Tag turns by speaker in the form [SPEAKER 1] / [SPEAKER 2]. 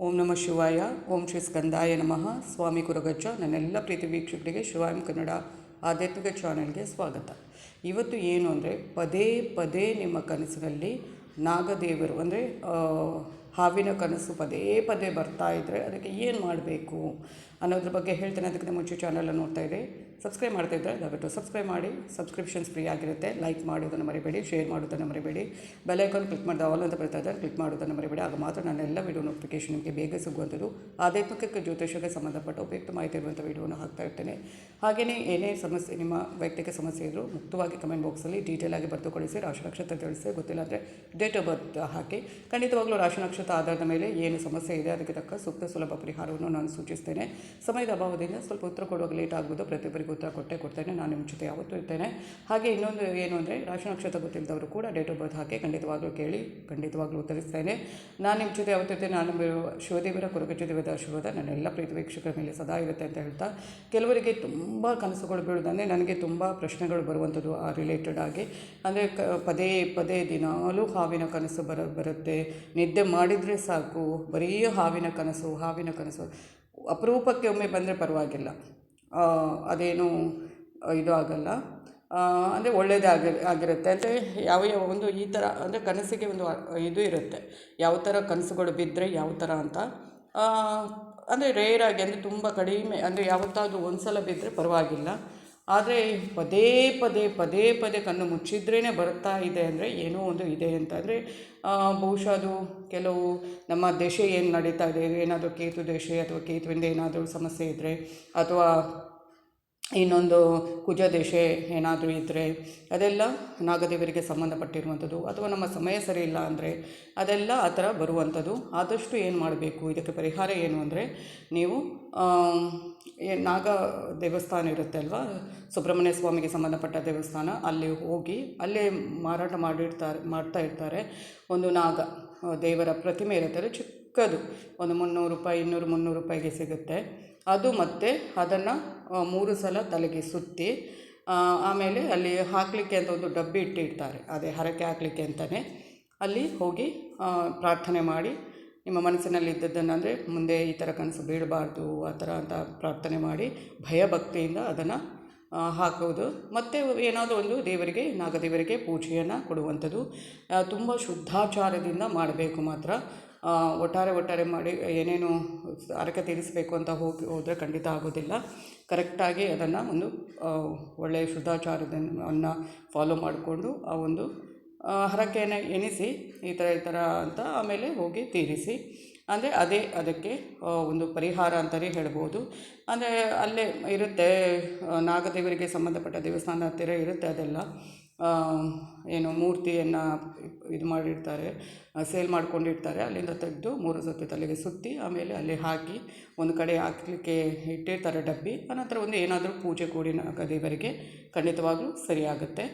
[SPEAKER 1] ಓಂ ನಮಃ ಶಿವಾಯ, ಓಂ ಶ್ರೀ ಸ್ಕಂದಾಯ ನಮಃ. ಸ್ವಾಮಿ ಕುರಗಜ್ಜ, ನನ್ನೆಲ್ಲ ಪ್ರೀತಿ ವೀಕ್ಷಕರಿಗೆ ಶಿವಾಯಂ ಕನ್ನಡ ಆಧ್ಯಾತ್ಮಿಕ ಚಾನೆಲ್ಗೆ ಸ್ವಾಗತ. ಇವತ್ತು ಏನು ಅಂದರೆ ಪದೇ ಪದೇ ನಿಮ್ಮ ಕನಸಿನಲ್ಲಿ ನಾಗದೇವರು ಅಂದರೆ ಹಾವಿನ ಕನಸು ಪದೇ ಪದೇ ಬರ್ತಾ ಇದ್ದರೆ ಅದಕ್ಕೆ ಏನು ಮಾಡಬೇಕು ಅನ್ನೋದ್ರ ಬಗ್ಗೆ ಹೇಳ್ತೇನೆ. ಅದಕ್ಕಿಂತ ಮುಂಚೆ ಚಾನಲನ್ನು ನೋಡ್ತಾ ಇದ್ದೆ ಸಬ್ಸ್ಕ್ರೈಬ್ ಮಾಡ್ತಾ ಇದ್ದರೆ ದಯವಿಟ್ಟು ಸಬ್ಸ್ಕ್ರೈಬ್ ಮಾಡಿ. ಸಬ್ಸ್ಕ್ರಿಪ್ಷನ್ಸ್ ಫ್ರೀ ಆಗಿರುತ್ತೆ. ಲೈಕ್ ಮಾಡೋದನ್ನು ಮರಿಬೇಡಿ. ಶೇರ್ ಮಾಡೋದನ್ನು ಮರಿಬೇಡಿ. ಬೆಲ್ ಐಕಾನ್ ಕ್ಲಿಕ್ ಮಾಡಿದ ಆಲ್ ಅಂತ ಬರ್ತಾ ಇದ್ದಾರೆ ಕ್ಲಿಕ್ ಮಾಡೋದನ್ನು ಮರಿಬೇಡಿ. ಆಗ ಮಾತ್ರ ನನ್ನೆಲ್ಲ ವಿಡಿಯೋ ನೋಟಿಫಿಕೇಶನ್ ನಿಮಗೆ ಬೇಗ ಸಿಗುವಂಥದ್ದು. ಆಧ್ಯಾತ್ಮಿಕ ಜ್ಯೋತಿಷಕ್ಕೆ ಸಂಬಂಧಪಟ್ಟ ಉಪಯುಕ್ತ ಮಾಹಿತಿ ಇರುವಂಥ ವಿಡಿಯೋನ ಹಾಕ್ತಾ ಇರ್ತೇನೆ. ಹಾಗೆಯೇ ಏನೇ ಸಮಸ್ಯೆ ನಿಮ್ಮ ವೈಯಕ್ತಿಕ ಸಮಸ್ಯೆ ಇದ್ದರೂ ಮುಕ್ತವಾಗಿ ಕಮೆಂಟ್ ಬಾಕ್ಸಲ್ಲಿ ಡೀಟೇಲ್ ಆಗಿ ಬರೆದುಕೊಳಿಸಿ ರಾಶಿ ನಕ್ಷತ್ರ ತಿಳಿಸಿ. ಗೊತ್ತಿಲ್ಲ ಅಂದರೆ ಡೇಟ್ ಆಫ್ ಬರ್ತ್ ಹಾಕಿ. ಖಂಡಿತವಾಗಲೂ ರಾಶಿ ನಕ್ಷತ್ರ ಆಧಾರದ ಮೇಲೆ ಏನು ಸಮಸ್ಯೆ ಇದೆ, ಅದಕ್ಕೆ ತಕ್ಕ ಸೂಕ್ತ ಸುಲಭ ಪರಿಹಾರವನ್ನು ನಾನು ಸೂಚಿಸ್ತೇನೆ. ಸಮಯದ ಅಭಾವದಿಂದ ಸ್ವಲ್ಪ ಉತ್ತರ ಕೊಡುವಾಗ ಲೇಟ್ ಆಗ್ಬೋದು, ಪ್ರತಿಯೊಬ್ಬರಿಗೂ ಉತ್ತರ ಕೊಟ್ಟೆ ಕೊಡ್ತೇನೆ, ನಾನು ನಿಮ್ಮ ಜೊತೆ ಯಾವತ್ತೂ ಇರ್ತೇನೆ. ಹಾಗೆ ಇನ್ನೊಂದು ಏನು ಅಂದರೆ, ರಾಶಿ ನಕ್ಷತ್ರ ಗೊತ್ತಿಲ್ಲದವರು ಕೂಡ ಡೇಟ್ ಆಫ್ ಬರ್ತ್ ಹಾಕಿ ಖಂಡಿತವಾಗ್ಲೂ ಕೇಳಿ, ಖಂಡಿತವಾಗ್ಲೂ ಉತ್ತರಿಸ್ತೇನೆ. ನಾನು ನಿಮ್ಮ ಜೊತೆ ಯಾವತ್ತೂ ಇರ್ತೇನೆ, ನಾನು ಶಿವದೇವರ ಕೊರಗಜ್ಜ ದೇವದ ಆಶೀರ್ವಾದ ನನ್ನೆಲ್ಲ ಪ್ರೀತಿ ವೀಕ್ಷಕರ ಮೇಲೆ ಸದಾ ಇರುತ್ತೆ ಅಂತ ಹೇಳ್ತಾ, ಕೆಲವರಿಗೆ ತುಂಬ ಕನಸುಗಳು ಬೀಳೋದಂದರೆ ನನಗೆ ತುಂಬ ಪ್ರಶ್ನೆಗಳು ಬರುವಂಥದ್ದು ಆ ರಿಲೇಟೆಡ್ ಆಗಿ. ಅಂದರೆ ಪದೇ ಪದೇ ದಿನಾಲೂ ಹಾವಿನ ಕನಸು ಬರ, ಬರುತ್ತೆ, ನಿದ್ದೆ ಮಾಡಿದರೆ ಸಾಕು, ಬರೀ ಹಾವಿನ ಕನಸು ಹಾವಿನ ಕನಸು. ಅಪರೂಪಕ್ಕೆ ಒಮ್ಮೆ ಬಂದರೆ ಪರವಾಗಿಲ್ಲ. ಅದೇನು ಇದು ಆಗಲ್ಲ. ಅಂದರೆ ಒಳ್ಳೆಯದೇ ಆಗಿ, ಆಗಿರುತ್ತೆ. ಅಂದರೆ ಯಾವ ಯಾವ ಒಂದು ಈ ಥರ, ಅಂದರೆ ಕನಸಿಗೆ ಒಂದು ಇದು ಇರುತ್ತೆ. ಯಾವ ಥರ ಕನಸುಗಳು ಬಿದ್ದರೆ ಯಾವ ಥರ ಅಂತ. ಅಂದರೆ ರೇರಾಗಿ ಅಂದರೆ ತುಂಬ ಕಡಿಮೆ, ಅಂದರೆ ಯಾವತ್ತಾದರೂ ಒಂದು ಸಲ ಬಿದ್ದರೆ ಪರವಾಗಿಲ್ಲ. ಆದರೆ ಪದೇ ಪದೇ ಪದೇ ಪದೇ ಕಣ್ಣು ಮುಚ್ಚಿದ್ರೇ ಬರ್ತಾ ಇದೆ ಅಂದರೆ ಏನೋ ಒಂದು ಇದೆ ಅಂತಂದರೆ ಬಹುಶಃ ಅದು ಕೆಲವು ನಮ್ಮ ದೇಶ ಏನು ನಡೀತಾ ಇದೆ, ಏನಾದರೂ ಕೇತು ದೇಶ ಅಥವಾ ಕೇತುವಿಂದ ಏನಾದರೂ ಸಮಸ್ಯೆ ಇದ್ದರೆ ಅಥವಾ ಇನ್ನೊಂದು ಕುಜ ದೇಶೆ ಏನಾದರೂ ಇದ್ದರೆ ಅದೆಲ್ಲ ನಾಗದೇವರಿಗೆ ಸಂಬಂಧಪಟ್ಟಿರುವಂಥದ್ದು ಅಥವಾ ನಮ್ಮ ಸಮಯ ಸರಿ ಇಲ್ಲ ಅಂದರೆ ಅದೆಲ್ಲ ಆ ಥರ ಬರುವಂಥದ್ದು. ಆದಷ್ಟು ಏನು ಮಾಡಬೇಕು? ಇದಕ್ಕೆ ಪರಿಹಾರ ಏನು ಅಂದರೆ ನೀವು ನಾಗ ದೇವಸ್ಥಾನ ಇರುತ್ತೆ ಅಲ್ವಾ? ಸುಬ್ರಹ್ಮಣ್ಯ ಸ್ವಾಮಿಗೆ ಸಂಬಂಧಪಟ್ಟ ದೇವಸ್ಥಾನ. ಅಲ್ಲಿ ಹೋಗಿ ಅಲ್ಲೇ ಮಾರಾಟ ಮಾಡಿರ್ತಾರೆ, ಮಾಡ್ತಾ ಇರ್ತಾರೆ ಒಂದು ನಾಗ. ದೇವರ ಪ್ರತಿಮೆ ಇರುತ್ತೆ ಚಿಕ್ಕದು. ಒಂದು ಮುನ್ನೂರು ರೂಪಾಯಿ, ಇನ್ನೂರು ಮುನ್ನೂರು ರೂಪಾಯಿಗೆ ಸಿಗುತ್ತೆ. ಅದು ಮತ್ತೆ ಅದನ್ನು ಮೂರು ಸಲ ತಲೆಗೆ ಸುತ್ತಿ ಆಮೇಲೆ ಅಲ್ಲಿ ಹಾಕಲಿಕ್ಕೆ ಅಂತ ಒಂದು ಡಬ್ಬಿ ಇಟ್ಟಿರ್ತಾರೆ. ಅದೇ ಹರಕೆ ಹಾಕಲಿಕ್ಕೆ ಅಂತಲೇ ಅಲ್ಲಿ ಹೋಗಿ ಪ್ರಾರ್ಥನೆ ಮಾಡಿ, ನಿಮ್ಮ ಮನಸ್ಸಿನಲ್ಲಿ ಇದ್ದದ್ದನ್ನು ಅಂದರೆ ಮುಂದೆ ಈ ಥರ ಕನಸು ಬೀಳಬಾರ್ದು, ಆ ಥರ ಅಂತ ಪ್ರಾರ್ಥನೆ ಮಾಡಿ ಭಯಭಕ್ತಿಯಿಂದ ಅದನ್ನು ಹಾಕುವುದು. ಮತ್ತು ಏನಾದರೂ ಒಂದು ದೇವರಿಗೆ, ನಾಗದೇವರಿಗೆ ಪೂಜೆಯನ್ನು ಕೊಡುವಂಥದ್ದು. ತುಂಬ ಶುದ್ಧಾಚಾರದಿಂದ ಮಾಡಬೇಕು ಮಾತ್ರ. ಒಟ್ಟಾರೆ ಒಟ್ಟಾರೆ ಮಾಡಿ, ಏನೇನು ಹರಕೆ ತೀರಿಸಬೇಕು ಅಂತ ಹೋಗಿ ಹೋದರೆ ಖಂಡಿತ ಆಗೋದಿಲ್ಲ ಕರೆಕ್ಟಾಗಿ ಅದನ್ನು ಒಂದು ಒಳ್ಳೆಯ ಶುದ್ಧಾಚಾರದನ್ನು ಫಾಲೋ ಮಾಡಿಕೊಂಡು ಆ ಒಂದು ಹರಕೆಯನ್ನು ಎಣಿಸಿ ಈ ಥರ ಈ ಥರ ಅಂತ ಆಮೇಲೆ ಹೋಗಿ ತೀರಿಸಿ. ಅಂದರೆ ಅದೇ ಅದಕ್ಕೆ ಒಂದು ಪರಿಹಾರ ಅಂತಲೇ ಹೇಳ್ಬೋದು. ಅಂದರೆ ಅಲ್ಲೇ ಇರುತ್ತೆ ನಾಗದೇವರಿಗೆ ಸಂಬಂಧಪಟ್ಟ ದೇವಸ್ಥಾನ ಹತ್ತಿರ ಇರುತ್ತೆ ಅದೆಲ್ಲ. ಏನು ಮೂರ್ತಿಯನ್ನು ಇದು ಮಾಡಿರ್ತಾರೆ ಸೇಲ್ ಮಾಡ್ಕೊಂಡಿರ್ತಾರೆ. ಅಲ್ಲಿಂದ ತೆಗೆದು ಮೂರು ಸತಿ ತಲೆಗೆ ಸುತ್ತಿ ಆಮೇಲೆ ಅಲ್ಲಿ ಹಾಕಿ, ಒಂದು ಕಡೆ ಹಾಕಲಿಕ್ಕೆ ಇಟ್ಟಿರ್ತಾರೆ ಡಬ್ಬಿ. ಆನಂತರ ಒಂದು ಏನಾದರೂ ಪೂಜೆ ಕೂಡಿ ನಾಗದೇವರಿಗೆ ಖಂಡಿತವಾಗ್ಲೂ ಸರಿಯಾಗುತ್ತೆ.